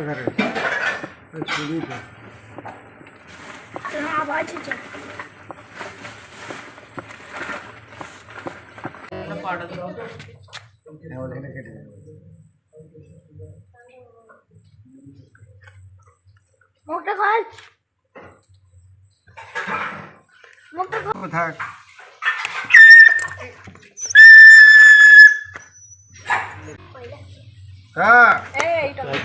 कर रहे छुरी पे आवाज़ मोटा खाल मोटा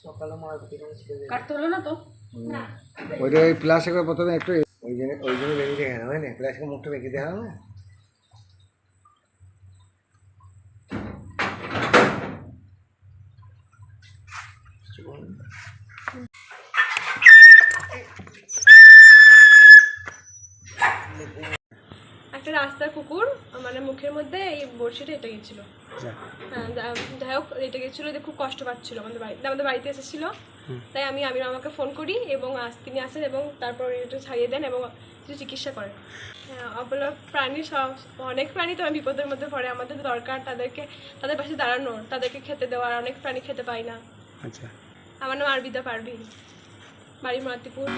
সকালে মারা কাটতে হলো না তো? ওইটা ওই প্লাসে করে প্রথমে একটু ওই জন্য ওই জন্য বেরিয়ে দেখে না হয় না প্লাসকে মুখটা বেঁকে দেওয়া হবে না একটা রাস্তার কুকুর মানে মুখের মধ্যে এই বড়শিটা এটা গেছিল। হ্যাঁ যাই হোক এটা গেছিল যে খুব কষ্ট পাচ্ছিল আমাদের বাড়িতে আমাদের বাড়িতে এসেছিল। তাই আমি আমির আমাকে ফোন করি এবং আস- তিনি আসেন এবং তারপর এটা ছাড়িয়ে দেন এবং কিছু চিকিৎসা করেন। হ্যাঁ, অবলা প্রাণী সব অনেক প্রাণী তো বিপদের মধ্যে পড়ে। আমাদের দরকার তাদেরকে তাদের পাশে দাঁড়ানোর। তাদেরকে খেতে দেওয়ার। অনেক প্রাণী খেতে পায় না। আচ্ছা। আমার নাম আরবিদা পারভিন। বাড়ি মাতিপুর।